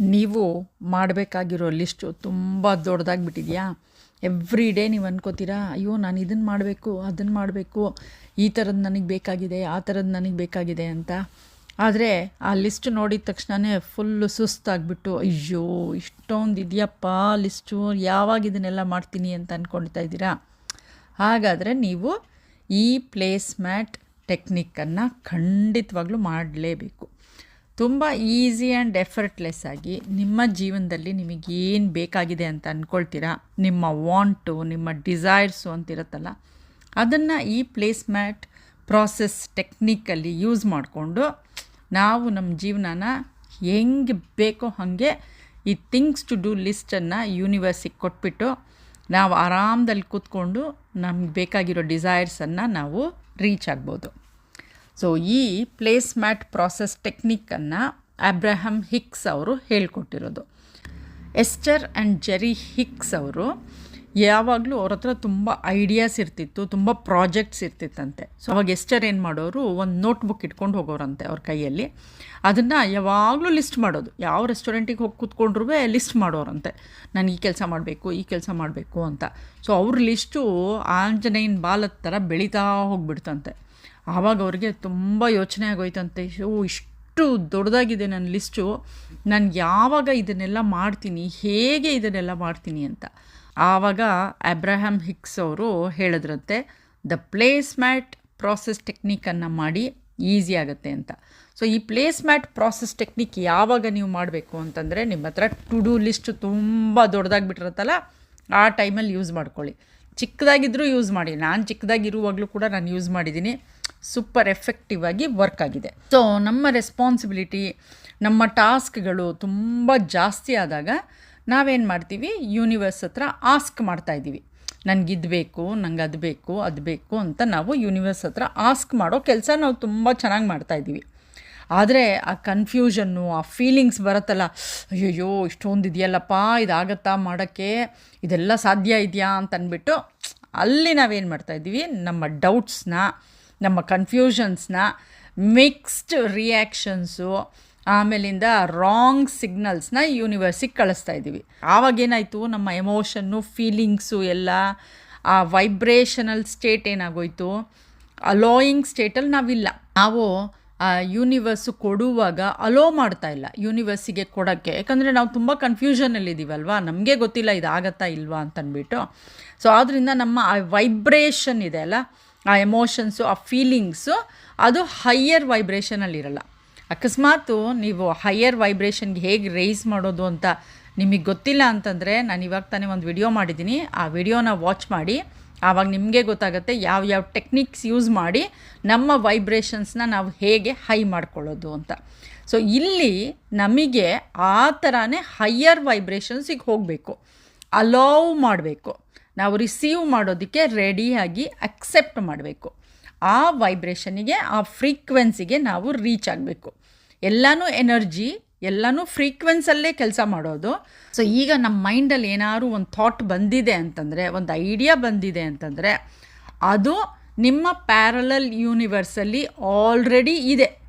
ನೀವು ಮಾಡಬೇಕಾಗಿರೋ ಲಿಸ್ಟು ತುಂಬ ದೊಡ್ಡದಾಗ್ಬಿಟ್ಟಿದೆಯಾ? Every day ನೀವು ಅನ್ಕೋತೀರಾ, ಅಯ್ಯೋ, ನಾನು ಇದನ್ನು ಮಾಡಬೇಕು ಅದನ್ನು ಮಾಡಬೇಕು, ಈ ಥರದ್ದು ನನಗೆ ಬೇಕಾಗಿದೆ, ಆ ಥರದ್ದು ನನಗೆ ಬೇಕಾಗಿದೆ ಅಂತ. ಆದರೆ ಆ ಲಿಸ್ಟ್ ನೋಡಿದ ತಕ್ಷಣವೇ ಫುಲ್ಲು ಸುಸ್ತಾಗ್ಬಿಟ್ಟು, ಅಯ್ಯೋ, ಇಷ್ಟೊಂದು ಇದೆಯಪ್ಪ ಲಿಸ್ಟು ಯಾವಾಗ ಇದನ್ನೆಲ್ಲ ಮಾಡ್ತೀನಿ ಅಂತ ಅಂದ್ಕೊಳ್ತಾ ಇದ್ದೀರಾ? ಹಾಗಾದರೆ ನೀವು ಈ ಪ್ಲೇಸ್ ಮ್ಯಾಟ್ ಟೆಕ್ನಿಕ್ಕನ್ನು ಖಂಡಿತವಾಗ್ಲೂ ಮಾಡಲೇಬೇಕು. ತುಂಬ ಈಸಿ ಆ್ಯಂಡ್ ಎಫರ್ಟ್ಲೆಸ್ ಆಗಿ ನಿಮ್ಮ ಜೀವನದಲ್ಲಿ ನಿಮಗೇನು ಬೇಕಾಗಿದೆ ಅಂತ ಅಂದ್ಕೊಳ್ತೀರಾ ನಿಮ್ಮ ವಾಂಟು ನಿಮ್ಮ ಡಿಸೈರ್ಸು ಅಂತಿರುತ್ತಲ್ಲ, ಅದನ್ನು ಈ place mat process technically use ಮಾಡಿಕೊಂಡು ನಾವು ನಮ್ಮ ಜೀವನನ ಹೆಂಗೆ ಬೇಕೋ ಹಾಗೆ ಈ ಥಿಂಗ್ಸ್ ಟು ಡೂ ಲಿಸ್ಟನ್ನು ಯೂನಿವರ್ಸಿಗೆ ಕೊಟ್ಬಿಟ್ಟು ನಾವು ಆರಾಮದಲ್ಲಿ ಕೂತ್ಕೊಂಡು ನಮ್ಗೆ ಬೇಕಾಗಿರೋ ಡಿಸೈರ್ಸನ್ನು ನಾವು ರೀಚ್ ಆಗ್ಬೋದು. ಸೊ ಈ ಪ್ಲೇಸ್ ಮ್ಯಾಟ್ ಪ್ರಾಸೆಸ್ ಟೆಕ್ನಿಕ್ಕನ್ನು ಅಬ್ರಹಮ್ ಹಿಕ್ಸ್ ಅವರು ಹೇಳ್ಕೊಟ್ಟಿರೋದು. ಎಸ್ಟರ್ ಆ್ಯಂಡ್ ಜೆರಿ ಹಿಕ್ಸ್ ಅವರು ಯಾವಾಗಲೂ ಅವ್ರ ಹತ್ರ ತುಂಬ ಐಡಿಯಾಸ್ ಇರ್ತಿತ್ತು, ತುಂಬ ಪ್ರಾಜೆಕ್ಟ್ಸ್ ಇರ್ತಿತ್ತಂತೆ. ಸೊ ಅವಾಗ ಎಸ್ಟರ್ ಏನು ಮಾಡೋರು, ಒಂದು ನೋಟ್ಬುಕ್ ಇಟ್ಕೊಂಡು ಹೋಗೋರಂತೆ ಅವ್ರ ಕೈಯಲ್ಲಿ. ಅದನ್ನು ಯಾವಾಗಲೂ ಲಿಸ್ಟ್ ಮಾಡೋದು. ಯಾವ ರೆಸ್ಟೋರೆಂಟಿಗೆ ಹೋಗಿ ಕೂತ್ಕೊಂಡ್ರೂ ಲಿಸ್ಟ್ ಮಾಡೋರಂತೆ. ನಾನು ಈ ಕೆಲಸ ಮಾಡಬೇಕು, ಈ ಕೆಲಸ ಮಾಡಬೇಕು ಅಂತ. ಸೊ ಅವ್ರ ಲಿಸ್ಟು ಆಂಜನೇಯನ ಬಾಲದ ಥರ ಬೆಳೀತಾ ಹೋಗ್ಬಿಡ್ತಂತೆ. ಆವಾಗ ಅವ್ರಿಗೆ ತುಂಬ ಯೋಚನೆ ಆಗೋಯ್ತಂತೆ. ಓ, ಇಷ್ಟು ದೊಡ್ಡದಾಗಿದೆ ನನ್ನ ಲಿಸ್ಟು. ನಾನು ಯಾವಾಗ ಇದನ್ನೆಲ್ಲ ಮಾಡ್ತೀನಿ? ಹೇಗೆ ಇದನ್ನೆಲ್ಲ ಮಾಡ್ತೀನಿ ಅಂತ. ಆವಾಗ ಅಬ್ರಹಮ್ ಹಿಕ್ಸ್ ಅವರು ಹೇಳಿದ್ರಂತೆ ದ ಪ್ಲೇಸ್ ಮ್ಯಾಟ್ ಪ್ರಾಸೆಸ್ ಟೆಕ್ನಿಕನ್ನು ಮಾಡಿ ಈಸಿ ಆಗುತ್ತೆ ಅಂತ. ಸೊ ಈ ಪ್ಲೇಸ್ ಮ್ಯಾಟ್ ಪ್ರಾಸೆಸ್ ಟೆಕ್ನಿಕ್ ಯಾವಾಗ ನೀವು ಮಾಡಬೇಕು ಅಂತಂದರೆ ನಿಮ್ಮ ಹತ್ರ ಟು ಡೂ ಲಿಸ್ಟ್ ತುಂಬ ದೊಡ್ಡದಾಗಿಬಿಟ್ಟಿರುತ್ತಲ್ಲ, ಆ ಟೈಮಲ್ಲಿ ಯೂಸ್ ಮಾಡ್ಕೊಳ್ಳಿ. ಚಿಕ್ಕದಾಗಿದ್ದರೂ ಯೂಸ್ ಮಾಡಿ. ನಾನು ಚಿಕ್ಕದಾಗಿರುವಾಗಲೂ ಕೂಡ ನಾನು ಯೂಸ್ ಮಾಡಿದ್ದೀನಿ. ಸೂಪರ್ ಎಫೆಕ್ಟಿವ್ ಆಗಿ ವರ್ಕ್ ಆಗಿದೆ. ಸೊ ನಮ್ಮ ರೆಸ್ಪಾನ್ಸಿಬಿಲಿಟಿ ನಮ್ಮ ಟಾಸ್ಕ್ಗಳು ತುಂಬ ಜಾಸ್ತಿ ಆದಾಗ ನಾವೇನು ಮಾಡ್ತೀವಿ? ಯೂನಿವರ್ಸ್ ಹತ್ರ ಆಸ್ಕ್ ಮಾಡ್ತಾಯಿದ್ದೀವಿ ನನಗೆ ಇದು ಬೇಕು, ನಂಗೆ ಅದು ಬೇಕು ಅದು ಬೇಕು ಅಂತ ನಾವು ಯೂನಿವರ್ಸ್ ಹತ್ರ ಆಸ್ಕ್ ಮಾಡೋ ಕೆಲಸ ನಾವು ತುಂಬ ಚೆನ್ನಾಗಿ ಮಾಡ್ತಾಯಿದ್ದೀವಿ ಆದರೆ ಆ ಕನ್ಫ್ಯೂಷನ್ನು ಆ ಫೀಲಿಂಗ್ಸ್ ಬರುತ್ತಲ್ಲ, ಅಯ್ಯಯ್ಯೋ, ಇಷ್ಟೊಂದು ಇದೆಯಲ್ಲಪ್ಪ, ಇದಾಗತ್ತಾ ಮಾಡೋಕ್ಕೆ? ಇದೆಲ್ಲ ಸಾಧ್ಯ ಇದೆಯಾ? ಅಂತ ಅಂದ್ಬಿಟ್ಟು ಅಲ್ಲಿ ನಾವೇನು ಮಾಡ್ತಾಯಿದ್ದೀವಿ ನಮ್ಮ ಡೌಟ್ಸ್ನ ನಮ್ಮ ಕನ್ಫ್ಯೂಷನ್ಸ್ನ ಮಿಕ್ಸ್ಡ್ ರಿಯಾಕ್ಷನ್ಸು ಆಮೇಲಿಂದ ರಾಂಗ್ ಸಿಗ್ನಲ್ಸ್ನ ಯೂನಿವರ್ಸಿಗೆ ಕಳಿಸ್ತಾ ಇದ್ದೀವಿ. ಆವಾಗೇನಾಯಿತು ನಮ್ಮ ಎಮೋಷನ್ನು ಫೀಲಿಂಗ್ಸು ಎಲ್ಲ ಆ ವೈಬ್ರೇಷನಲ್ ಸ್ಟೇಟ್ ಏನಾಗೋಯ್ತು? ಅಲೋಯಿಂಗ್ ಸ್ಟೇಟಲ್ಲಿ ನಾವಿಲ್ಲ. ನಾವು ಆ ಯೂನಿವರ್ಸು ಕೊಡುವಾಗ ಅಲೋ ಮಾಡ್ತಾ ಇಲ್ಲ. ಯೂನಿವರ್ಸಿಗೆ ಕೊಡೋಕ್ಕೆ. ಯಾಕಂದರೆ ನಾವು ತುಂಬ ಕನ್ಫ್ಯೂಷನಲ್ಲಿದ್ದೀವಲ್ವಾ ನಮಗೆ ಗೊತ್ತಿಲ್ಲ, ಇದಾಗತ್ತಾ ಇಲ್ವಾ ಅಂತಂದ್ಬಿಟ್ಟು ಸೊ ಆದ್ದರಿಂದ ನಮ್ಮ ಆ ವೈಬ್ರೇಷನ್ ಇದೆ ಅಲ್ಲ? ಆ ಎಮೋಷನ್ಸು ಆ ಫೀಲಿಂಗ್ಸು ಅದು ಹೈಯರ್ ವೈಬ್ರೇಷನಲ್ಲಿರಲ್ಲ ಅಕಸ್ಮಾತು ನೀವು ಹೈಯರ್ ವೈಬ್ರೇಷನ್ಗೆ ಹೇಗೆ ರೈಸ್ ಮಾಡೋದು ಅಂತ ನಿಮಗೆ ಗೊತ್ತಿಲ್ಲ ಅಂತಂದರೆ ನಾನು ಇವಾಗ ತಾನೇ ಒಂದು ವಿಡಿಯೋ ಮಾಡಿದ್ದೀನಿ ಆ ವಿಡಿಯೋನ ವಾಚ್ ಮಾಡಿ, ಆವಾಗ ನಿಮಗೆ ಗೊತ್ತಾಗುತ್ತೆ ಯಾವ ಯಾವ ಟೆಕ್ನಿಕ್ಸ್ ಯೂಸ್ ಮಾಡಿ ನಮ್ಮ ವೈಬ್ರೇಷನ್ಸ್ನ ನಾವು ಹೇಗೆ ಹೈ ಮಾಡ್ಕೊಳ್ಳೋದು ಅಂತ. ಸೊ ಇಲ್ಲಿ ನಮಗೆ ಆ ಥರನೇ ಹೈಯರ್ ವೈಬ್ರೇಷನ್ಸಿಗೆ ಹೋಗಬೇಕು. ಅಲೋವ್ ಮಾಡಬೇಕು. ನಾವು ರಿಸೀವ್ ಮಾಡೋದಕ್ಕೆ ರೆಡಿಯಾಗಿ ಅಕ್ಸೆಪ್ಟ್ ಮಾಡಬೇಕು. ಆ ವೈಬ್ರೇಷನಿಗೆ ಆ ಫ್ರೀಕ್ವೆನ್ಸಿಗೆ ನಾವು ರೀಚ್ ಆಗಬೇಕು. ಎಲ್ಲನೂ ಎನರ್ಜಿ ಎಲ್ಲನೂ ಫ್ರೀಕ್ವೆನ್ಸಲ್ಲೇ ಕೆಲಸ ಮಾಡೋದು. ಸೊ ಈಗ ನಮ್ಮ ಮೈಂಡಲ್ಲಿ ಏನಾದ್ರು ಒಂದು ಥಾಟ್ ಬಂದಿದೆ ಅಂತಂದರೆ, ಒಂದು ಐಡಿಯಾ ಬಂದಿದೆ ಅಂತಂದರೆ, ಅದು ನಿಮ್ಮ ಪ್ಯಾರಲಲ್ ಯೂನಿವರ್ಸಲ್ಲಿ ಆಲ್ರೆಡಿ ಇದೆ.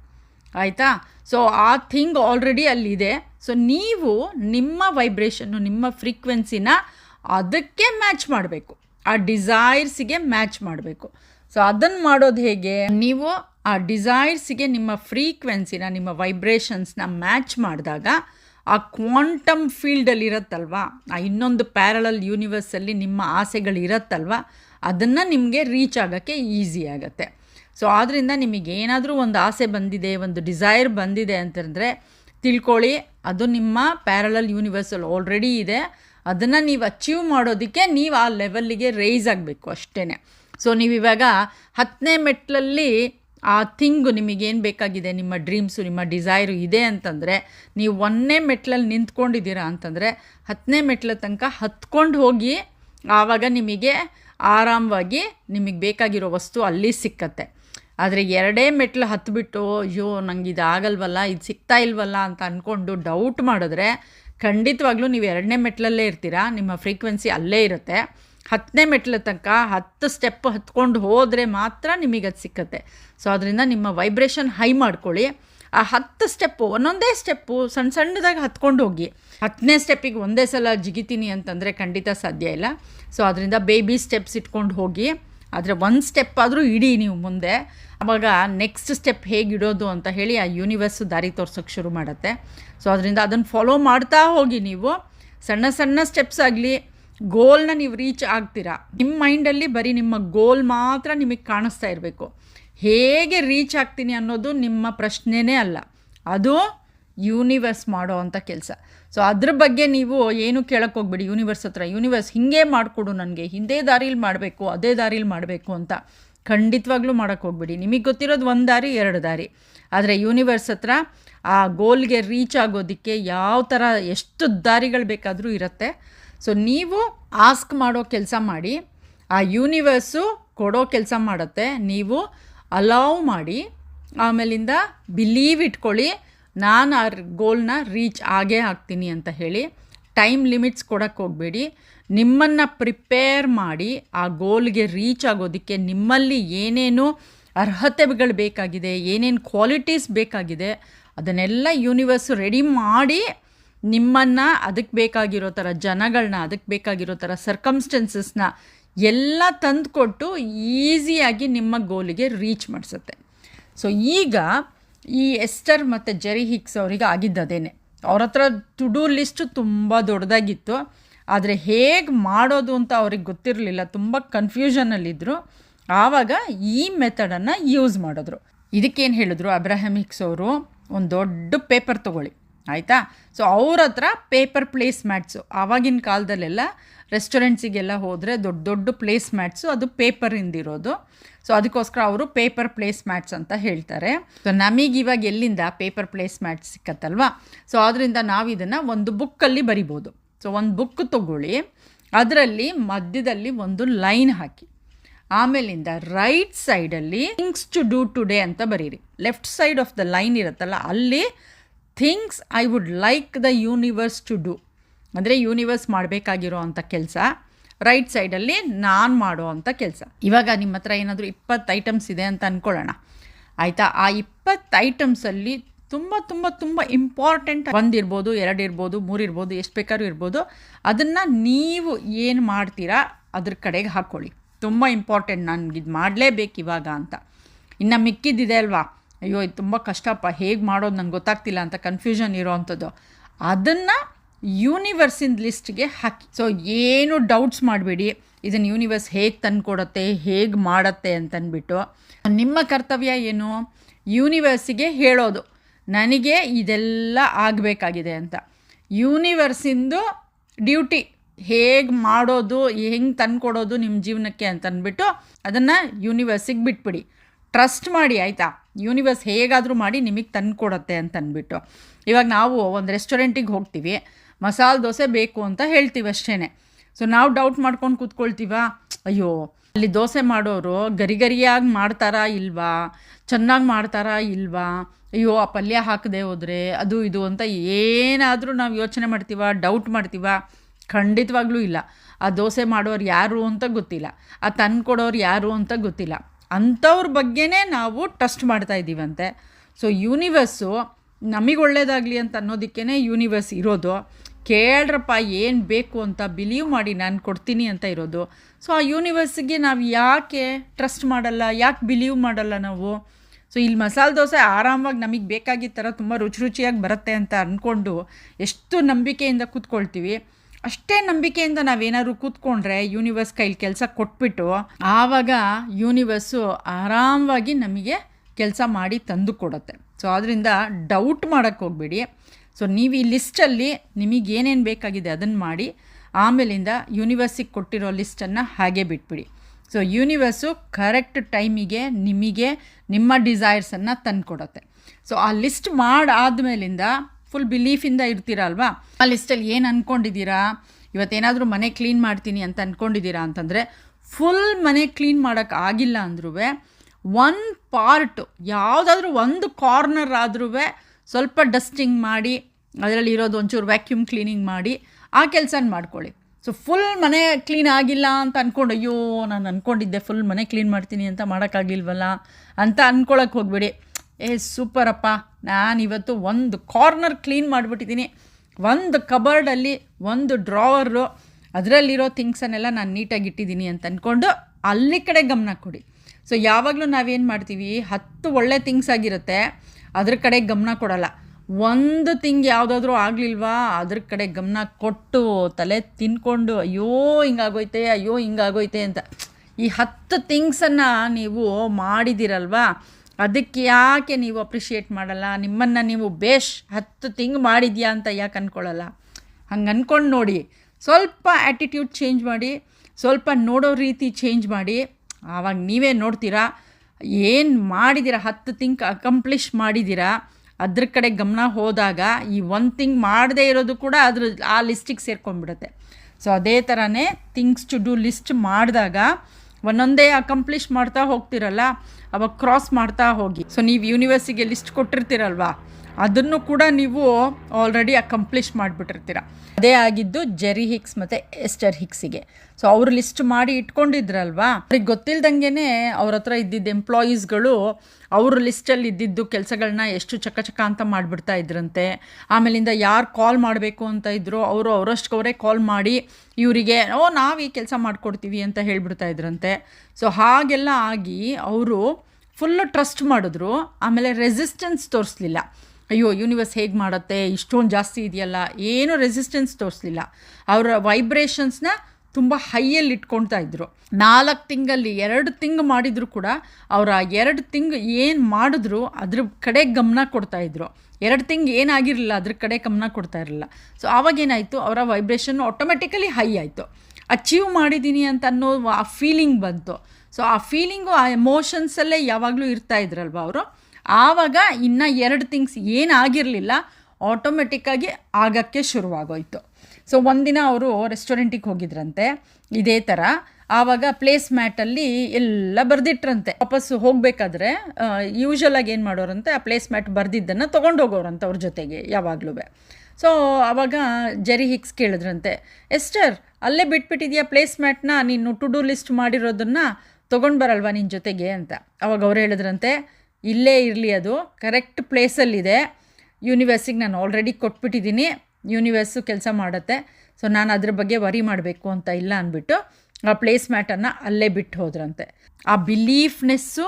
ಆಯಿತಾ? ಸೊ ಆ ಥಿಂಗ್ ಆಲ್ರೆಡಿ ಅಲ್ಲಿದೆ. ಸೊ ನೀವು ನಿಮ್ಮ ವೈಬ್ರೇಷನ್ನು ನಿಮ್ಮ ಫ್ರೀಕ್ವೆನ್ಸಿನ ಅದಕ್ಕೆ ಮ್ಯಾಚ್ ಮಾಡಬೇಕು. ಆ ಡಿಸೈರ್ಸಿಗೆ ಮ್ಯಾಚ್ ಮಾಡಬೇಕು. ಸೊ ಅದನ್ನು ಮಾಡೋದು ಹೇಗೆ? ನೀವು ಆ ಡಿಸೈರ್ಸಿಗೆ ನಿಮ್ಮ ಫ್ರೀಕ್ವೆನ್ಸಿನ, ನಿಮ್ಮ ವೈಬ್ರೇಷನ್ಸ್ನ ಮ್ಯಾಚ್ ಮಾಡಿದಾಗ ಆ ಕ್ವಾಂಟಮ್ ಫೀಲ್ಡಲ್ಲಿ ಇರುತ್ತಲ್ವ? ಆ ಇನ್ನೊಂದು ಪ್ಯಾರಲಲ್ ಯೂನಿವರ್ಸಲ್ಲಿ ನಿಮ್ಮ ಆಸೆಗಳು ಇರತ್ತಲ್ವ? ಅದನ್ನು ನಿಮಗೆ ರೀಚ್ ಆಗೋಕ್ಕೆ ಈಸಿ ಆಗುತ್ತೆ. ಸೊ ಆದ್ದರಿಂದ ನಿಮಗೆ ಏನಾದರೂ ಒಂದು ಆಸೆ ಬಂದಿದೆ, ಒಂದು ಡಿಸೈರ್ ಬಂದಿದೆ ಅಂತಂದರೆ ತಿಳ್ಕೊಳ್ಳಿ, ಅದು ನಿಮ್ಮ ಪ್ಯಾರಲಲ್ ಯೂನಿವರ್ಸಲ್ಲಿ ಆಲ್ರೆಡಿ ಇದೆ. ಅದನ್ನು ನೀವು ಅಚೀವ್ ಮಾಡೋದಕ್ಕೆ ನೀವು ಆ ಲೆವೆಲ್ಲಿಗೆ ರೈಸ್ ಆಗಬೇಕು ಅಷ್ಟೇ ಸೊ ನೀವಿವಾಗ ಹತ್ತನೇ ಮೆಟ್ಲಲ್ಲಿ ಆ ಥಿಂಗು ನಿಮಗೇನು ಬೇಕಾಗಿದೆ? ನಿಮ್ಮ ಡ್ರೀಮ್ಸು ನಿಮ್ಮ ಡಿಸೈರು ಇದೆ ಅಂತಂದರೆ, ನೀವು ಒಂದನೇ ಮೆಟ್ಲಲ್ಲಿ ನಿಂತ್ಕೊಂಡಿದ್ದೀರಾ ಅಂತಂದರೆ ಹತ್ತನೇ ಮೆಟ್ಲ ತನಕ ಹತ್ಕೊಂಡು ಹೋಗಿ ಆವಾಗ ನಿಮಗೆ ಆರಾಮವಾಗಿ ನಿಮಗೆ ಬೇಕಾಗಿರೋ ವಸ್ತು ಅಲ್ಲಿ ಸಿಕ್ಕತ್ತೆ. ಆದರೆ ಎರಡೇ ಮೆಟ್ಲು ಹತ್ಬಿಟ್ಟು, ಅಯ್ಯೋ, ನಂಗೆ ಇದು ಆಗಲ್ವಲ್ಲ, ಇದು ಸಿಗ್ತಾ ಇಲ್ವಲ್ಲ ಅಂತ ಅಂದ್ಕೊಂಡು ಡೌಟ್ ಮಾಡಿದ್ರೆ ಖಂಡಿತವಾಗ್ಲೂ ನೀವು ಎರಡನೇ ಮೆಟ್ಲಲ್ಲೇ ಇರ್ತೀರಾ, ನಿಮ್ಮ ಫ್ರೀಕ್ವೆನ್ಸಿ ಅಲ್ಲೇ ಇರುತ್ತೆ. ಹತ್ತನೇ ಮೆಟ್ಲ ತನಕ ಹತ್ತು ಸ್ಟೆಪ್ ಹತ್ಕೊಂಡು ಹೋದರೆ ಮಾತ್ರ ನಿಮಗೆ ಅದು ಸಿಕ್ಕತ್ತೆ. ಸೊ ಅದರಿಂದ ನಿಮ್ಮ ವೈಬ್ರೇಷನ್ ಹೈ ಮಾಡ್ಕೊಳ್ಳಿ. ಆ ಹತ್ತು ಸ್ಟೆಪ್ಪು ಒಂದೊಂದೇ ಸ್ಟೆಪ್ಪು ಸಣ್ಣ ಸಣ್ಣದಾಗಿ ಹತ್ಕೊಂಡು ಹೋಗಿ. ಹತ್ತನೇ ಸ್ಟೆಪ್ಪಿಗೆ ಒಂದೇ ಸಲ ಜಿಗಿತೀನಿ ಅಂತಂದರೆ ಖಂಡಿತ ಸಾಧ್ಯ ಇಲ್ಲ. ಸೊ ಅದರಿಂದ ಬೇಬಿ ಸ್ಟೆಪ್ಸ್ ಇಟ್ಕೊಂಡು ಹೋಗಿ. ಆದರೆ ಒಂದು ಸ್ಟೆಪ್ ಆದರೂ ಇಡಿ ನೀವು ಮುಂದೆ. ಆವಾಗ ನೆಕ್ಸ್ಟ್ ಸ್ಟೆಪ್ ಹೇಗೆ ಇಡೋದು ಅಂತ ಹೇಳಿ ಆ ಯೂನಿವರ್ಸ್ ದಾರಿ ತೋರ್ಸೋಕ್ಕೆ ಶುರು ಮಾಡುತ್ತೆ. ಸೊ ಅದರಿಂದ ಅದನ್ನು ಫಾಲೋ ಮಾಡ್ತಾ ಹೋಗಿ ನೀವು. ಸಣ್ಣ ಸಣ್ಣ ಸ್ಟೆಪ್ಸ್ ಆಗಲಿ ಗೋಲ್ನ ನೀವು ರೀಚ್ ಆಗ್ತೀರಾ. ನಿಮ್ಮ ಮೈಂಡಲ್ಲಿ ಬರೀ ನಿಮ್ಮ ಗೋಲ್ ಮಾತ್ರ ನಿಮಗೆ ಕಾಣಿಸ್ತಾ ಇರಬೇಕು. ಹೇಗೆ ರೀಚ್ ಆಗ್ತೀನಿ ಅನ್ನೋದು ನಿಮ್ಮ ಪ್ರಶ್ನೆನೇ ಅಲ್ಲ. ಅದು ಯೂನಿವರ್ಸ್ ಮಾಡೋ ಅಂಥ ಕೆಲಸ. ಸೊ ಅದ್ರ ಬಗ್ಗೆ ನೀವು ಏನು ಕೇಳಕ್ಕೆ ಹೋಗ್ಬೇಡಿ ಯೂನಿವರ್ಸ್ ಹತ್ರ. ಯೂನಿವರ್ಸ್ ಹಿಂಗೆ ಮಾಡಿಕೊಡು ನನಗೆ. ಹಿಂದೆ ದಾರಿಲಿ ಮಾಡಬೇಕು, ಅದೇ ದಾರಿಲಿ ಮಾಡಬೇಕು ಅಂತ ಖಂಡಿತವಾಗ್ಲೂ ಮಾಡೋಕ್ಕೆ ಹೋಗ್ಬೇಡಿ. ನಿಮಗೆ ಗೊತ್ತಿರೋದು ಒಂದು ದಾರಿ, ಎರಡು ದಾರಿ. ಆದರೆ ಯೂನಿವರ್ಸ್ ಹತ್ರ ಆ ಗೋಲ್ಗೆ ರೀಚ್ ಆಗೋದಕ್ಕೆ ಯಾವ ಥರ ಎಷ್ಟು ದಾರಿಗಳು ಬೇಕಾದರೂ ಇರುತ್ತೆ. ಸೊ ನೀವು ಆಸ್ಕ್ ಮಾಡೋ ಕೆಲಸ ಮಾಡಿ, ಆ ಯೂನಿವರ್ಸು ಕೊಡೋ ಕೆಲಸ ಮಾಡುತ್ತೆ. ನೀವು ಅಲೌ ಮಾಡಿ, ಆಮೇಲಿಂದ ಬಿಲೀವ್ ಇಟ್ಕೊಳ್ಳಿ ನಾನು ಆ ಗೋಲ್ನ ರೀಚ್ ಆಗೇ ಆಗ್ತೀನಿ ಅಂತ ಹೇಳಿ ಟೈಮ್ ಲಿಮಿಟ್ಸ್ ಕೊಡೋಕ್ಕೆ ಹೋಗಬೇಡಿ. ನಿಮ್ಮನ್ನು ಪ್ರಿಪೇರ್ ಮಾಡಿ ಆ ಗೋಲ್ಗೆ ರೀಚ್ ಆಗೋದಕ್ಕೆ ನಿಮ್ಮಲ್ಲಿ ಏನೇನು ಅರ್ಹತೆಗಳು ಬೇಕಾಗಿದೆ, ಏನೇನು ಕ್ವಾಲಿಟೀಸ್ ಬೇಕಾಗಿದೆ, ಅದನ್ನೆಲ್ಲ ಯೂನಿವರ್ಸ್ ರೆಡಿ ಮಾಡಿ ನಿಮ್ಮನ್ನು ಅದಕ್ಕೆ ಬೇಕಾಗಿರೋ ಥರ ಜನಗಳನ್ನ ಅದಕ್ಕೆ ಬೇಕಾಗಿರೋ ಥರ ಸರ್ಕಮ್ಸ್ಟೆನ್ಸಸ್ನ ಎಲ್ಲ ತಂದುಕೊಟ್ಟು ಈಸಿಯಾಗಿ ನಿಮ್ಮ ಗೋಲಿಗೆ ರೀಚ್ ಮಾಡಿಸುತ್ತೆ. ಸೊ ಈಗ ಈ ಎಸ್ಟರ್ ಮತ್ತು ಜೆರಿ ಹಿಕ್ಸ್ ಅವರಿಗೆ ಆಗಿದ್ದದೇನೆ ಅವ್ರ ಹತ್ರ ಟು ಡೂ ಲಿಸ್ಟು ತುಂಬ ದೊಡ್ಡದಾಗಿತ್ತು. ಆದರೆ ಹೇಗೆ ಮಾಡೋದು ಅಂತ ಅವ್ರಿಗೆ ಗೊತ್ತಿರಲಿಲ್ಲ. ತುಂಬ ಕನ್ಫ್ಯೂಷನಲ್ಲಿದ್ದರು ಆವಾಗ ಈ ಮೆಥಡನ್ನು ಯೂಸ್ ಮಾಡಿದ್ರು. ಇದಕ್ಕೇನು ಹೇಳಿದ್ರು? ಅಬ್ರಾಹಮ್ ಹಿಕ್ಸ್ ಅವರು ಒಂದು ದೊಡ್ಡ ಪೇಪರ್ ತೊಗೊಳ್ಳಿ. ಆಯಿತಾ? ಸೊ ಅವ್ರ ಹತ್ರ ಪೇಪರ್ ಪ್ಲೇಸ್ ಮ್ಯಾಟ್ಸು ಆವಾಗಿನ ಕಾಲದಲ್ಲೆಲ್ಲ ರೆಸ್ಟೋರೆಂಟ್ಸಿಗೆಲ್ಲ ಹೋದರೆ ದೊಡ್ಡ ದೊಡ್ಡ ಪ್ಲೇಸ್ ಮ್ಯಾಟ್ಸು ಅದು ಪೇಪರಿಂದಿರೋದು ಸೊ ಅದಕ್ಕೋಸ್ಕರ ಅವರು ಪೇಪರ್ ಪ್ಲೇಸ್ ಮ್ಯಾಟ್ಸ್ ಅಂತ ಹೇಳ್ತಾರೆ. ಸೊ ನಮಗೆ ಇವಾಗ ಎಲ್ಲಿಂದ ಪೇಪರ್ ಪ್ಲೇಸ್ ಮ್ಯಾಟ್ಸ್ ಸಿಕ್ಕತ್ತಲ್ವಾ? ಸೊ ಅದರಿಂದ ನಾವು ಇದನ್ನು ಒಂದು ಬುಕ್ಕಲ್ಲಿ ಬರಿಬೋದು. ಸೊ ಒಂದು ಬುಕ್ ತಗೊಳ್ಳಿ. ಅದರಲ್ಲಿ ಮಧ್ಯದಲ್ಲಿ ಒಂದು ಲೈನ್ ಹಾಕಿ. ಆಮೇಲಿಂದ ರೈಟ್ ಸೈಡಲ್ಲಿ ಥಿಂಗ್ಸ್ ಟು ಡೂ ಟುಡೇ ಅಂತ ಬರೀರಿ. Left side of the line ಇರುತ್ತಲ್ಲ, ಅಲ್ಲಿ things I would like the universe to do ಅಂದರೆ ಯೂನಿವರ್ಸ್ ಮಾಡಬೇಕಾಗಿರೋ ಅಂಥ ಕೆಲಸ ರೈಟ್ ಸೈಡಲ್ಲಿ ನಾನು ಮಾಡೋ ಅಂಥ ಕೆಲಸ. ಇವಾಗ ನಿಮ್ಮ ಹತ್ರ ಏನಾದರೂ ಇಪ್ಪತ್ತು ಐಟಮ್ಸ್ ಇದೆ ಅಂತ ಅಂದ್ಕೊಳ್ಳೋಣ ಆಯಿತಾ? ಆ ಇಪ್ಪತ್ತು ಐಟಮ್ಸಲ್ಲಿ ತುಂಬ ತುಂಬ ತುಂಬ ಇಂಪಾರ್ಟೆಂಟ್ ಒಂದಿರ್ಬೋದು ಎರಡು ಇರ್ಬೋದು, ಮೂರು ಇರ್ಬೋದು, ಎಷ್ಟು ಬೇಕಾದ್ರೂ ಇರ್ಬೋದು. ಅದನ್ನು ನೀವು ಏನು ಮಾಡ್ತೀರಾ ಅದ್ರ ಕಡೆಗೆ ಹಾಕ್ಕೊಳ್ಳಿ ತುಂಬ ಇಂಪಾರ್ಟೆಂಟ್ ನನಗೆ ಇದು ಮಾಡಲೇಬೇಕು ಇವಾಗ ಅಂತ. ಇನ್ನು ಮಿಕ್ಕಿದ್ದಿದೆ ಅಲ್ವಾ? ಅಯ್ಯೋ, ಇದು ತುಂಬ ಕಷ್ಟಪ್ಪ, ಹೇಗೆ ಮಾಡೋದು ನಂಗೆ ಗೊತ್ತಾಗ್ತಿಲ್ಲ ಅಂತ ಕನ್ಫ್ಯೂಷನ್ ಇರೋ ಅಂಥದ್ದು. ಅದನ್ನು ಯೂನಿವರ್ಸಿನ ಲಿಸ್ಟ್ಗೆ ಹಾಕಿ. ಸೊ ಏನು ಡೌಟ್ಸ್ ಮಾಡಬೇಡಿ. ಇದನ್ನು ಯೂನಿವರ್ಸ್ ಹೇಗೆ ತಂದುಕೊಡತ್ತೆ, ಹೇಗೆ ಮಾಡತ್ತೆ ಅಂತನ್ಬಿಟ್ಟು. ನಿಮ್ಮ ಕರ್ತವ್ಯ ಏನು? ಯೂನಿವರ್ಸಿಗೆ ಹೇಳೋದು. ನನಗೆ ಇದೆಲ್ಲ ಆಗಬೇಕಾಗಿದೆ ಅಂತ. ಯೂನಿವರ್ಸಿಂದು ಡ್ಯೂಟಿ ಹೇಗೆ ಮಾಡೋದು, ಹೆಂಗೆ ತಂದುಕೊಡೋದು ನಿಮ್ಮ ಜೀವನಕ್ಕೆ ಅಂತ ಅಂದ್ಬಿಟ್ಟು ಅದನ್ನು ಯೂನಿವರ್ಸಿಗೆ ಬಿಟ್ಬಿಡಿ. ಟ್ರಸ್ಟ್ ಮಾಡಿ, ಆಯಿತಾ? ಯೂನಿವರ್ಸ್ ಹೇಗಾದರೂ ಮಾಡಿ ನಿಮಗೆ ತಂದುಕೊಡತ್ತೆ ಅಂತ ಅಂದ್ಬಿಟ್ಟು. ಇವಾಗ ನಾವು ಒಂದು ರೆಸ್ಟೋರೆಂಟಿಗೆ ಹೋಗ್ತೀವಿ, ಮಸಾಲೆ ದೋಸೆ ಬೇಕು ಅಂತ ಹೇಳ್ತೀವಿ ಅಷ್ಟೇ ಸೊ ನಾವು ಡೌಟ್ ಮಾಡ್ಕೊಂಡು ಕೂತ್ಕೊಳ್ತೀವ? ಅಯ್ಯೋ, ಅಲ್ಲಿ ದೋಸೆ ಮಾಡೋರು ಗರಿ ಗರಿಯಾಗಿ ಮಾಡ್ತಾರಾ ಇಲ್ವಾ? ಚೆನ್ನಾಗಿ ಮಾಡ್ತಾರಾ ಇಲ್ವಾ? ಅಯ್ಯೋ, ಆ ಪಲ್ಯ ಹಾಕದೆ ಹೋದರೆ ಅದು ಇದು ಅಂತ ಏನಾದರೂ ನಾವು ಯೋಚನೆ ಮಾಡ್ತೀವ ಡೌಟ್ ಮಾಡ್ತೀವ? ಖಂಡಿತವಾಗ್ಲೂ ಇಲ್ಲ. ಆ ದೋಸೆ ಮಾಡೋರು ಯಾರು ಅಂತ ಗೊತ್ತಿಲ್ಲ. ಆ ತಂದ್ಕೊಡೋರು ಯಾರು ಅಂತ ಗೊತ್ತಿಲ್ಲ. ಅಂಥವ್ರ ಬಗ್ಗೆನೇ ನಾವು ಟ್ರಸ್ಟ್ ಮಾಡ್ತಾ ಇದ್ದೀವಂತೆ. ಸೊ ಯೂನಿವರ್ಸು ನಮಗೆ ಒಳ್ಳೇದಾಗಲಿ ಅಂತ ಅನ್ನೋದಕ್ಕೇ ಯೂನಿವರ್ಸ್ ಇರೋದು. ಕೇಳ್ರಪ್ಪ, ಏನು ಬೇಕು ಅಂತ ಬಿಲೀವ್ ಮಾಡಿ ನಾನು ಕೊಡ್ತೀನಿ ಅಂತ ಇರೋದು. ಸೊ ಆ ಯೂನಿವರ್ಸಿಗೆ ನಾವು ಯಾಕೆ ಟ್ರಸ್ಟ್ ಮಾಡಲ್ಲ, ಯಾಕೆ ಬಿಲೀವ್ ಮಾಡಲ್ಲ ನಾವು? ಸೊ ಇಲ್ಲಿ ಮಸಾಲೆ ದೋಸೆ ಆರಾಮಾಗಿ ನಮಗೆ ಬೇಕಾಗಿದ್ದ ಥರ ತುಂಬ ರುಚಿ ರುಚಿಯಾಗಿ ಬರುತ್ತೆ ಅಂತ ಅಂದ್ಕೊಂಡು ಎಷ್ಟು ನಂಬಿಕೆಯಿಂದ ಕೂತ್ಕೊಳ್ತೀವಿ. ಅಷ್ಟೇ ನಂಬಿಕೆಯಿಂದ ನಾವೇನಾದ್ರು ಕೂತ್ಕೊಂಡ್ರೆ ಯೂನಿವರ್ಸ್ ಕೈಲಿ ಕೆಲಸ ಕೊಟ್ಬಿಟ್ಟು ಆವಾಗ ಯೂನಿವರ್ಸು ಆರಾಮವಾಗಿ ನಮಗೆ ಕೆಲಸ ಮಾಡಿ ತಂದು ಕೊಡುತ್ತೆ. ಸೊ ಅದರಿಂದ ಡೌಟ್ ಮಾಡೋಕ್ಕೆ ಹೋಗಬೇಡಿ. ಸೊ ನೀವು ಈ ಲಿಸ್ಟಲ್ಲಿ ನಿಮಗೆ ಏನೇನು ಬೇಕಾಗಿದೆ ಅದನ್ನು ಮಾಡಿ ಆಮೇಲಿಂದ ಯೂನಿವರ್ಸಿಗೆ ಕೊಟ್ಟಿರೋ ಲಿಸ್ಟನ್ನು ಹಾಗೆ ಬಿಟ್ಬಿಡಿ. ಸೊ ಯೂನಿವರ್ಸು ಕರೆಕ್ಟ್ ಟೈಮಿಗೆ ನಿಮಗೆ ನಿಮ್ಮ ಡಿಸೈರ್ಸನ್ನು ತಂದುಕೊಡುತ್ತೆ. ಸೊ ಆ ಲಿಸ್ಟ್ ಮಾಡಾದ್ಮೇಲಿಂದ ಫುಲ್ ಬಿಲೀಫಿಂದ ಇರ್ತೀರಲ್ವಾ ಆ ಲಿಸ್ಟಲ್ಲಿ ಏನು ಅಂದ್ಕೊಂಡಿದ್ದೀರಾ ಇವತ್ತೇನಾದರೂ ಮನೆ ಕ್ಲೀನ್ ಮಾಡ್ತೀನಿ ಅಂತ ಅಂದ್ಕೊಂಡಿದ್ದೀರಾ ಅಂತಂದರೆ ಫುಲ್ ಮನೆ ಕ್ಲೀನ್ ಮಾಡೋಕ್ಕೆ ಆಗಿಲ್ಲ ಅಂದ್ರೂ ಒನ್ ಪಾರ್ಟು ಯಾವುದಾದ್ರೂ ಒಂದು ಕಾರ್ನರ್ ಆದ್ರೂ ಸ್ವಲ್ಪ ಡಸ್ಟಿಂಗ್ ಮಾಡಿ, ಅದರಲ್ಲಿ ಇರೋದು ಒಂಚೂರು ವ್ಯಾಕ್ಯೂಮ್ ಕ್ಲೀನಿಂಗ್ ಮಾಡಿ, ಆ ಕೆಲಸನ ಮಾಡ್ಕೊಳ್ಳಿ. ಸೊ ಫುಲ್ ಮನೆ ಕ್ಲೀನ್ ಆಗಿಲ್ಲ ಅಂತ ಅಂದ್ಕೊಂಡು ಅಯ್ಯೋ, ನಾನು ಅಂದ್ಕೊಂಡಿದ್ದೆ ಫುಲ್ ಮನೆ ಕ್ಲೀನ್ ಮಾಡ್ತೀನಿ ಅಂತ ಮಾಡೋಕ್ಕಾಗಿಲ್ವಲ್ಲ ಅಂತ ಅಂದ್ಕೊಳಕ್ಕೆ ಹೋಗ್ಬೇಡಿ. ಏ, ಸೂಪರಪ್ಪ. ನಾನಿವತ್ತು ಒಂದು ಕಾರ್ನರ್ ಕ್ಲೀನ್ ಮಾಡಿಬಿಟ್ಟಿದ್ದೀನಿ. ಒಂದು ಕಬರ್ಡಲ್ಲಿ ಒಂದು ಡ್ರಾವರು ಅದರಲ್ಲಿರೋ ಥಿಂಗ್ಸನ್ನೆಲ್ಲ ನಾನು ನೀಟಾಗಿ ಇಟ್ಟಿದ್ದೀನಿ ಅಂತ ಅಂದ್ಕೊಂಡು ಅಲ್ಲಿ ಕಡೆ ಗಮನ ಕೊಡಿ. ಸೊ ಯಾವಾಗಲೂ ನಾವೇನು ಮಾಡ್ತೀವಿ, ಹತ್ತು ಒಳ್ಳೆ ಥಿಂಗ್ಸ್ ಆಗಿರುತ್ತೆ, ಅದ್ರ ಕಡೆ ಗಮನ ಕೊಡಲ್ಲ. ಒಂದು ತಿಂಗ್ ಯಾವುದಾದ್ರೂ ಆಗಲಿಲ್ವಾ, ಅದ್ರ ಕಡೆ ಗಮನ ಕೊಟ್ಟು ತಲೆ ತಿನ್ಕೊಂಡು, ಅಯ್ಯೋ, ಹಿಂಗಾಗೋಯ್ತೆ ಅಯ್ಯೋ, ಹಿಂಗಾಗೋಯ್ತೆ ಅಂತ. ಈ ಹತ್ತು ಥಿಂಗ್ಸನ್ನು ನೀವು ಮಾಡಿದಿರಲ್ವಾ ಅದಕ್ಕೆ ಯಾಕೆ ನೀವು ಅಪ್ರಿಷಿಯೇಟ್ ಮಾಡಲ್ಲ? ನಿಮ್ಮನ್ನು ನೀವು ಬೇಷ್ ಹತ್ತು ತಿಂಗ್ ಮಾಡಿದ್ಯಾ ಅಂತ ಯಾಕೆ ಅಂದ್ಕೊಳ್ಳಲ್ಲ ಹಂಗೆ ಅಂದ್ಕೊಂಡು ನೋಡಿ, ಸ್ವಲ್ಪ ಆ್ಯಟಿಟ್ಯೂಡ್ ಚೇಂಜ್ ಮಾಡಿ, ಸ್ವಲ್ಪ ನೋಡೋ ರೀತಿ ಚೇಂಜ್ ಮಾಡಿ, ಆವಾಗ ನೀವೇ ನೋಡ್ತೀರಾ? ಏನು ಮಾಡಿದ್ದೀರಾ ಹತ್ತು ತಿಂಕ್ ಅಕಂಪ್ಲಿಷ್ ಮಾಡಿದ್ದೀರಾ ಅದ್ರ ಕಡೆ ಗಮನ ಹೋದಾಗ ಈ ಒಂದು ಥಿಂಗ್ ಮಾಡದೇ ಇರೋದು ಕೂಡ ಅದ್ರ ಆ ಲಿಸ್ಟಿಗೆ ಸೇರ್ಕೊಂಡ್ಬಿಡುತ್ತೆ. ಸೊ ಅದೇ ಥರನೇ ಥಿಂಗ್ಸ್ ಟು ಡೂ ಲಿಸ್ಟ್ ಮಾಡಿದಾಗ ಒಂದೊಂದೇ ಅಕಂಪ್ಲಿಷ್ ಮಾಡ್ತಾ ಹೋಗ್ತಿರಲ್ಲ ಅವಾಗ ಕ್ರಾಸ್ ಮಾಡ್ತಾ ಹೋಗಿ. ಸೊ ನೀವು ಯೂನಿವರ್ಸಿಗೆ ಲಿಸ್ಟ್ ಕೊಟ್ಟಿರ್ತೀರಲ್ವಾ? ಅದನ್ನು ಕೂಡ ನೀವು ಆಲ್ರೆಡಿ ಅಕಂಪ್ಲಿಷ್ ಮಾಡಿಬಿಟ್ಟಿರ್ತೀರ. ಅದೇ ಆಗಿದ್ದು ಜೆರಿ ಹಿಕ್ಸ್ ಮತ್ತು ಎಸ್ಟರ್ ಹಿಕ್ಸಿಗೆ ಸೊ ಅವರು ಲಿಸ್ಟ್ ಮಾಡಿ ಇಟ್ಕೊಂಡಿದ್ರಲ್ವಾ? ಅವ್ರಿಗೆ ಗೊತ್ತಿಲ್ದಂಗೆ ಅವ್ರ ಹತ್ರ ಇದ್ದಿದ್ದ ಎಂಪ್ಲಾಯೀಸ್ಗಳು ಅವ್ರ ಲಿಸ್ಟಲ್ಲಿ ಇದ್ದಿದ್ದು ಕೆಲಸಗಳನ್ನ ಎಷ್ಟು ಚಕ ಚಕ ಅಂತ ಮಾಡಿಬಿಡ್ತಾ ಇದ್ರಂತೆ. ಆಮೇಲಿಂದ ಯಾರು ಕಾಲ್ ಮಾಡಬೇಕು ಅಂತ ಇದ್ರು, ಅವರು ಅವರಷ್ಟಕ್ಕವರೇ ಕಾಲ್ ಮಾಡಿ ಇವರಿಗೆ, ಓ, ನಾವು ಈ ಕೆಲಸ ಮಾಡಿಕೊಡ್ತೀವಿ ಅಂತ ಹೇಳ್ಬಿಡ್ತಾ ಇದ್ರಂತೆ. ಸೊ ಹಾಗೆಲ್ಲ ಆಗಿ ಅವರು ಫುಲ್ಲು ಟ್ರಸ್ಟ್ ಮಾಡಿದ್ರು, ಆಮೇಲೆ ರೆಸಿಸ್ಟೆನ್ಸ್ ತೋರಿಸ್ಲಿಲ್ಲ. ಅಯ್ಯೋ ಯೂನಿವರ್ಸ್ ಹೇಗೆ ಮಾಡುತ್ತೆ, ಇಷ್ಟೊಂದು ಜಾಸ್ತಿ ಇದೆಯಲ್ಲ, ಏನು ರೆಸಿಸ್ಟೆನ್ಸ್ ತೋರಿಸ್ಲಿಲ್ಲ. ಅವರ ವೈಬ್ರೇಷನ್ಸ್ನ ತುಂಬ ಹೈಯಲ್ಲಿ ಇಟ್ಕೊಳ್ತಾ ಇದ್ರು. ನಾಲ್ಕು ತಿಂಗಳಲ್ಲಿ ಎರಡು ತಿಂಗ್ ಮಾಡಿದ್ರು ಕೂಡ ಅವರ ಎರಡು ತಿಂಗ್ ಏನು ಮಾಡಿದ್ರು, ಅದ್ರ ಕಡೆ ಗಮನ ಕೊಡ್ತಾ ಇದ್ರು. ಎರಡು ತಿಂಗ್ ಏನಾಗಿರಲಿಲ್ಲ ಅದ್ರ ಕಡೆ ಗಮನ ಕೊಡ್ತಾ ಇರಲಿಲ್ಲ. ಸೊ ಆವಾಗೇನಾಯಿತು ಅವರ ವೈಬ್ರೇಷನ್ ಆಟೋಮೆಟಿಕಲಿ ಹೈ ಆಯಿತು. ಅಚೀವ್ ಮಾಡಿದ್ದೀನಿ ಅಂತ ಅನ್ನೋ ಆ ಫೀಲಿಂಗ್ ಬಂತು. ಸೊ ಆ ಫೀಲಿಂಗು ಆ ಎಮೋಷನ್ಸಲ್ಲೇ ಯಾವಾಗಲೂ ಇರ್ತಾ ಇದ್ರಲ್ವ ಅವರು? ಆವಾಗ ಇನ್ನು ಎರಡು ಥಿಂಗ್ಸ್ ಏನಾಗಿರಲಿಲ್ಲ ಆಟೋಮೆಟಿಕ್ಕಾಗಿ ಆಗೋಕ್ಕೆ ಶುರುವಾಗೋಯ್ತು. ಸೊ ಒಂದಿನ ಅವರು ರೆಸ್ಟೋರೆಂಟಿಗೆ ಹೋಗಿದ್ರಂತೆ, ಇದೇ ಥರ ಆವಾಗ ಪ್ಲೇಸ್ ಮ್ಯಾಟಲ್ಲಿ ಎಲ್ಲ ಬರೆದಿಟ್ರಂತೆ. ವಾಪಸ್ಸು ಹೋಗಬೇಕಾದ್ರೆ ಯೂಶ್ವಲಾಗಿ ಏನು ಮಾಡೋರಂತೆ, ಆ ಪ್ಲೇಸ್ ಮ್ಯಾಟ್ ಬರೆದಿದ್ದನ್ನು ತೊಗೊಂಡು ಹೋಗೋರಂತೆ ಅವ್ರ ಜೊತೆಗೆ ಯಾವಾಗಲೂ ಸೊ ಆವಾಗ ಜೆರಿ ಹಿಕ್ಸ್ ಕೇಳಿದ್ರಂತೆ, ಎಸ್ಟರ್, ಅಲ್ಲೇ ಬಿಟ್ಬಿಟ್ಟಿದೆಯಾ ಪ್ಲೇಸ್ ಮ್ಯಾಟ್ನ ನೀನು ಟು ಡೂ ಲಿಸ್ಟ್ ಮಾಡಿರೋದನ್ನು ತೊಗೊಂಡು ಬರಲ್ವಾ ನಿನ್ನ ಜೊತೆಗೆ ಅಂತ. ಅವಾಗ ಅವ್ರು ಹೇಳಿದ್ರಂತೆ, ಇಲ್ಲೇ ಇರಲಿ ಅದು ಕರೆಕ್ಟ್ ಪ್ಲೇಸಲ್ಲಿದೆ ಯೂನಿವರ್ಸಿಗೆ ನಾನು ಆಲ್ರೆಡಿ ಕೊಟ್ಬಿಟ್ಟಿದ್ದೀನಿ ಯೂನಿವರ್ಸು ಕೆಲಸ ಮಾಡುತ್ತೆ. ಸೊ ನಾನು ಅದ್ರ ಬಗ್ಗೆ ವರಿ ಮಾಡಬೇಕು ಅಂತ ಇಲ್ಲ ಅಂದ್ಬಿಟ್ಟು ಆ ಪ್ಲೇಸ್ ಮ್ಯಾಟನ್ನು ಅಲ್ಲೇ ಬಿಟ್ಟು ಹೋದ್ರಂತೆ. ಆ ಬಿಲೀಫ್ನೆಸ್ಸು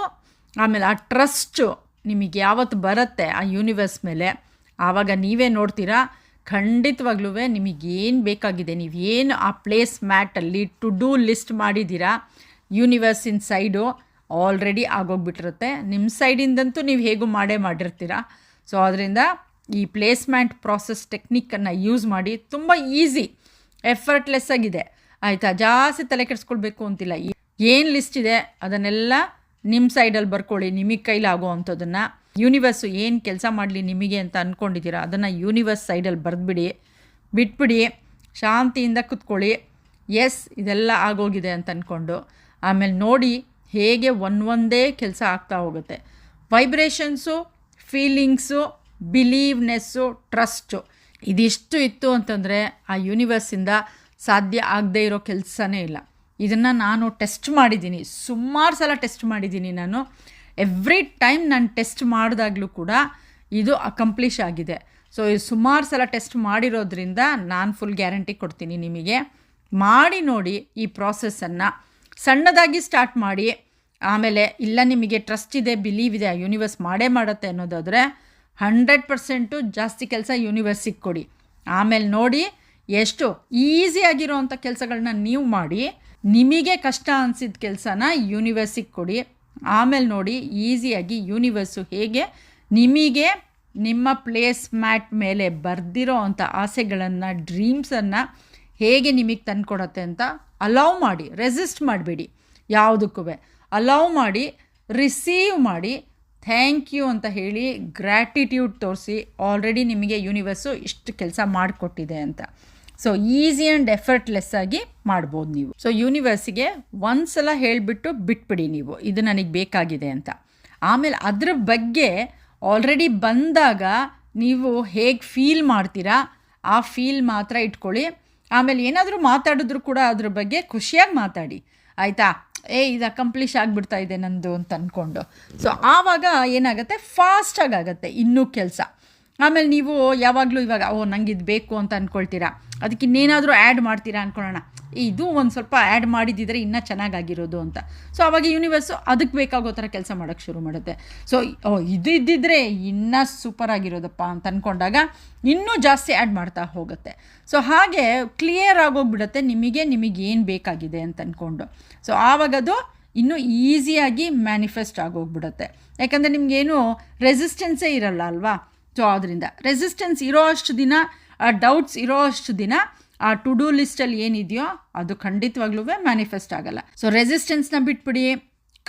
ಆಮೇಲೆ ಆ ಟ್ರಸ್ಟು ನಿಮಗೆ ಯಾವತ್ತು ಬರುತ್ತೆ ಆ ಯೂನಿವರ್ಸ್ ಮೇಲೆ? ಆವಾಗ ನೀವೇ ನೋಡ್ತೀರಾ ಖಂಡಿತವಾಗ್ಲೂ ನಿಮಗೇನು ಬೇಕಾಗಿದೆ ನೀವೇನು ಆ ಪ್ಲೇಸ್ ಮ್ಯಾಟಲ್ಲಿ ಟು ಡೂ ಲಿಸ್ಟ್ ಮಾಡಿದ್ದೀರಾ? ಯೂನಿವರ್ಸಿನ ಸೈಡು ಆಲ್ರೆಡಿ ಆಗೋಗ್ಬಿಟ್ಟಿರುತ್ತೆ. ನಿಮ್ಮ ಸೈಡಿಂದಂತೂ ನೀವು ಹೇಗೂ ಮಾಡೇ ಮಾಡಿರ್ತೀರ? ಸೊ ಅದರಿಂದ ಈ ಪ್ಲೇಸ್ಮೆಂಟ್ ಪ್ರಾಸೆಸ್ ಟೆಕ್ನಿಕ್ಕನ್ನು ಯೂಸ್ ಮಾಡಿ ತುಂಬ ಈಸಿ ಎಫರ್ಟ್ಲೆಸ್ ಆಗಿದೆ. ಆಯಿತಾ? ಜಾಸ್ತಿ ತಲೆ ಕೆಡಿಸ್ಕೊಳ್ಬೇಕು ಅಂತಿಲ್ಲ. ಏನು ಲಿಸ್ಟ್ ಇದೆ, ಅದನ್ನೆಲ್ಲ ನಿಮ್ಮ ಸೈಡಲ್ಲಿ ಬರ್ಕೊಳ್ಳಿ, ನಿಮಗೆ ಕೈಲಾಗೋ ಅಂಥದ್ದನ್ನು ಯೂನಿವರ್ಸು ಏನು ಕೆಲಸ ಮಾಡಲಿ ನಿಮಗೆ ಅಂತ ಅಂದ್ಕೊಂಡಿದ್ದೀರ ಅದನ್ನು ಯೂನಿವರ್ಸ್ ಸೈಡಲ್ಲಿ ಬರೆದ್ಬಿಡಿ, ಬಿಟ್ಬಿಡಿ, ಶಾಂತಿಯಿಂದ ಕುತ್ಕೊಳ್ಳಿ. ಎಸ್ ಇದೆಲ್ಲ ಆಗೋಗಿದೆ ಅಂತ ಅಂದ್ಕೊಂಡು ಆಮೇಲೆ ನೋಡಿ ಹೇಗೆ ಒಂದೊಂದೇ ಕೆಲಸ ಆಗ್ತಾ ಹೋಗುತ್ತೆ. ವೈಬ್ರೇಷನ್ಸು ಫೀಲಿಂಗ್ಸು ಬಿಲೀವ್ನೆಸ್ಸು ಟ್ರಸ್ಟು ಇದಿಷ್ಟು ಇತ್ತು ಅಂತಂದರೆ ಆ ಯೂನಿವರ್ಸಿಂದ ಸಾಧ್ಯ ಆಗದೇ ಇರೋ ಕೆಲಸನೇ ಇಲ್ಲ. ಇದನ್ನು ನಾನು ಟೆಸ್ಟ್ ಮಾಡಿದ್ದೀನಿ. ಸುಮಾರು ಸಲ ಟೆಸ್ಟ್ ಮಾಡಿದ್ದೀನಿ ನಾನು. ಎವ್ರಿ ಟೈಮ್ ನಾನು ಟೆಸ್ಟ್ ಮಾಡಿದಾಗಲೂ ಕೂಡ ಇದು ಅಕಂಪ್ಲಿಷ್ ಆಗಿದೆ. ಸೊ ಸುಮಾರು ಸಲ ಟೆಸ್ಟ್ ಮಾಡಿರೋದ್ರಿಂದ ನಾನು ಫುಲ್ ಗ್ಯಾರಂಟಿ ಕೊಡ್ತೀನಿ ನಿಮಗೆ. ಮಾಡಿ ನೋಡಿ ಈ ಪ್ರಾಸೆಸ್ಸನ್ನು ಸಣ್ಣದಾಗಿ ಸ್ಟಾರ್ಟ್ ಮಾಡಿ, ಆಮೇಲೆ ಇಲ್ಲ ನಿಮಗೆ ಟ್ರಸ್ಟ್ ಇದೆ ಬಿಲೀವ್ ಇದೆ ಯೂನಿವರ್ಸ್ ಮಾಡೇ ಮಾಡುತ್ತೆ ಅನ್ನೋದಾದರೆ ಹಂಡ್ರೆಡ್ ಪರ್ಸೆಂಟು ಜಾಸ್ತಿ ಕೆಲಸ ಯೂನಿವರ್ಸಿಗೆ ಕೊಡಿ. ಆಮೇಲೆ ನೋಡಿ ಎಷ್ಟು ಈಸಿಯಾಗಿರುವಂಥ ಕೆಲಸಗಳನ್ನ ನೀವು ಮಾಡಿ, ನಿಮಗೆ ಕಷ್ಟ ಅನಿಸಿದ ಕೆಲಸನ ಯೂನಿವರ್ಸಿಗೆ ಕೊಡಿ. ಆಮೇಲೆ ನೋಡಿ ಈಸಿಯಾಗಿ ಯೂನಿವರ್ಸು ಹೇಗೆ ನಿಮಗೆ ನಿಮ್ಮ ಪ್ಲೇಸ್ ಮ್ಯಾಟ್ ಮೇಲೆ ಬರೆದಿರೋ ಅಂಥ ಆಸೆಗಳನ್ನು ಡ್ರೀಮ್ಸನ್ನು ಹೇಗೆ ನಿಮಗೆ ತಂದುಕೊಡತ್ತೆ ಅಂತ ಅಲೌ ಮಾಡಿ ರೆಸಿಸ್ಟ್ ಮಾಡಬೇಡಿ. ಯಾವುದಕ್ಕೂ ಅಲೌ ಮಾಡಿ ರಿಸೀವ್ ಮಾಡಿ ಥ್ಯಾಂಕ್ ಯು ಅಂತ ಹೇಳಿ ಗ್ರ್ಯಾಟಿಟ್ಯೂಡ್ ತೋರಿಸಿ ಆಲ್ರೆಡಿ ನಿಮಗೆ ಯೂನಿವರ್ಸು ಇಷ್ಟು ಕೆಲಸ ಮಾಡಿಕೊಟ್ಟಿದೆ ಅಂತ. ಸೊ ಈಸಿ ಆ್ಯಂಡ್ ಎಫರ್ಟ್ಲೆಸ್ ಆಗಿ ಮಾಡ್ಬೋದು ನೀವು. ಸೊ ಯೂನಿವರ್ಸಿಗೆ ಒಂದು ಸಲ ಹೇಳಿಬಿಟ್ಟು ಬಿಟ್ಬಿಡಿ ನೀವು. ಇದು ನನಗೆ ಬೇಕಾಗಿದೆ ಅಂತ. ಆಮೇಲೆ ಅದ್ರ ಬಗ್ಗೆ ಆಲ್ರೆಡಿ ಬಂದಾಗ ನೀವು ಹೇಗೆ ಫೀಲ್ ಮಾಡ್ತೀರಾ? ಆ ಫೀಲ್ ಮಾತ್ರ ಇಟ್ಕೊಳ್ಳಿ. ಆಮೇಲೆ ಏನಾದರೂ ಮಾತಾಡಿದ್ರು ಕೂಡ ಅದ್ರ ಬಗ್ಗೆ ಖುಷಿಯಾಗಿ ಮಾತಾಡಿ. ಆಯಿತಾ? ಏ, ಇದು ಅಕಂಪ್ಲಿಷ್ ಆಗಿಬಿಡ್ತಾ ಇದೆ ನಂದು ಅಂತ ಅಂದ್ಕೊಂಡು ಸೊ ಆವಾಗ ಏನಾಗುತ್ತೆ? ಫಾಸ್ಟಾಗಿ ಆಗುತ್ತೆ ಇನ್ನೂ ಕೆಲಸ. ಆಮೇಲೆ ನೀವು ಯಾವಾಗಲೂ ಇವಾಗ, ಓ, ನಂಗೆ ಇದು ಬೇಕು ಅಂತ ಅಂದ್ಕೊಳ್ತೀರಾ ಅದಕ್ಕೆ ಇನ್ನೇನಾದರೂ ಆ್ಯಡ್ ಮಾಡ್ತೀರಾ ಅಂದ್ಕೊಳ್ಳೋಣ ಇದು ಒಂದು ಸ್ವಲ್ಪ ಆ್ಯಡ್ ಮಾಡಿದ್ದಿದ್ರೆ ಇನ್ನೂ ಚೆನ್ನಾಗಾಗಿರೋದು ಅಂತ. ಸೊ ಆವಾಗ ಯೂನಿವರ್ಸು ಅದಕ್ಕೆ ಬೇಕಾಗೋ ಥರ ಕೆಲಸ ಮಾಡೋಕ್ಕೆ ಶುರು ಮಾಡುತ್ತೆ. ಸೊ ಓ, ಇದು ಇದ್ದಿದ್ರೆ ಇನ್ನೂ ಸೂಪರ್ ಆಗಿರೋದಪ್ಪ ಅಂತ ಅಂದ್ಕೊಂಡಾಗ ಇನ್ನೂ ಜಾಸ್ತಿ ಆ್ಯಡ್ ಮಾಡ್ತಾ ಹೋಗುತ್ತೆ. ಸೊ ಹಾಗೆ ಕ್ಲಿಯರ್ ಆಗೋಗ್ಬಿಡುತ್ತೆ ನಿಮಗೆ ನಿಮಗೆ ಏನು ಬೇಕಾಗಿದೆ ಅಂತ ಅಂದ್ಕೊಂಡು ಸೊ ಆವಾಗದು ಇನ್ನೂ ಈಸಿಯಾಗಿ ಮ್ಯಾನಿಫೆಸ್ಟ್ ಆಗೋಗ್ಬಿಡುತ್ತೆ. ಯಾಕಂದರೆ ನಿಮಗೇನು ರೆಸಿಸ್ಟೆನ್ಸೇ ಇರಲ್ಲ ಅಲ್ವಾ? ಸೊ ಅದರಿಂದ ರೆಸಿಸ್ಟೆನ್ಸ್ ಇರೋ ಅಷ್ಟು ದಿನ, ಆ ಡೌಟ್ಸ್ ಇರೋ ಅಷ್ಟು ದಿನ ಆ ಟು ಡೂ ಲಿಸ್ಟಲ್ಲಿ ಏನಿದೆಯೋ ಅದು ಖಂಡಿತವಾಗ್ಲೂ ಮ್ಯಾನಿಫೆಸ್ಟ್ ಆಗಲ್ಲ. ಸೊ ರೆಸಿಸ್ಟೆನ್ಸ್ನ ಬಿಟ್ಬಿಡಿ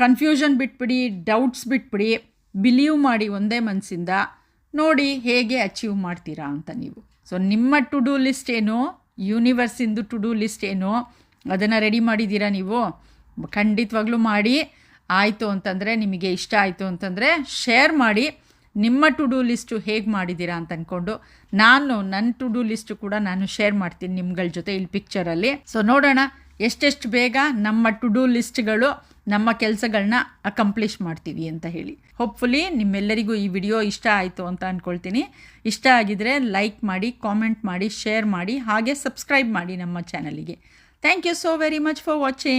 ಕನ್ಫ್ಯೂಷನ್ ಬಿಟ್ಬಿಡಿ ಡೌಟ್ಸ್ ಬಿಟ್ಬಿಡಿ ಬಿಲೀವ್ ಮಾಡಿ ಒಂದೇ ಮನಸ್ಸಿಂದ ನೋಡಿ ಹೇಗೆ ಅಚೀವ್ ಮಾಡ್ತೀರಾ ಅಂತ ನೀವು. ಸೊ ನಿಮ್ಮ ಟು ಡೂ ಲಿಸ್ಟ್ ಏನು ಯೂನಿವರ್ಸಿಂದು ಟು ಡೂ ಲಿಸ್ಟ್ ಏನು, ಅದನ್ನು ರೆಡಿ ಮಾಡಿದ್ದೀರಾ ನೀವು? ಖಂಡಿತವಾಗ್ಲೂ ಮಾಡಿ. ಆಯಿತು ಅಂತಂದರೆ, ನಿಮಗೆ ಇಷ್ಟ ಆಯಿತು ಅಂತಂದರೆ ಶೇರ್ ಮಾಡಿ. ನಿಮ್ಮ ಟು ಡೂ ಲಿಸ್ಟು ಹೇಗೆ ಮಾಡಿದ್ದೀರಾ ಅಂತ ಅಂದ್ಕೊಂಡು ನಾನು ನನ್ನ ಟು ಡೂ ಲಿಸ್ಟು ಕೂಡ ನಾನು ಶೇರ್ ಮಾಡ್ತೀನಿ ನಿಮ್ಗಳ ಜೊತೆ ಇಲ್ಲಿ ಪಿಕ್ಚರಲ್ಲಿ ಸೊ ನೋಡೋಣ ಎಷ್ಟೆಷ್ಟು ಬೇಗ ನಮ್ಮ ಟು ಡೂ ಲಿಸ್ಟ್ಗಳು ನಮ್ಮ ಕೆಲಸಗಳನ್ನ ಅಕಂಪ್ಲಿಷ್ ಮಾಡ್ತೀವಿ ಅಂತ ಹೇಳಿ. ಹೋಪ್ಫುಲಿ ನಿಮ್ಮೆಲ್ಲರಿಗೂ ಈ ವಿಡಿಯೋ ಇಷ್ಟ ಆಯಿತು ಅಂತ ಅಂದ್ಕೊಳ್ತೀನಿ ಇಷ್ಟ ಆಗಿದರೆ ಲೈಕ್ ಮಾಡಿ ಕಾಮೆಂಟ್ ಮಾಡಿ ಶೇರ್ ಮಾಡಿ, ಹಾಗೆ ಸಬ್ಸ್ಕ್ರೈಬ್ ಮಾಡಿ ನಮ್ಮ ಚಾನಲಿಗೆ thank you so very much for watching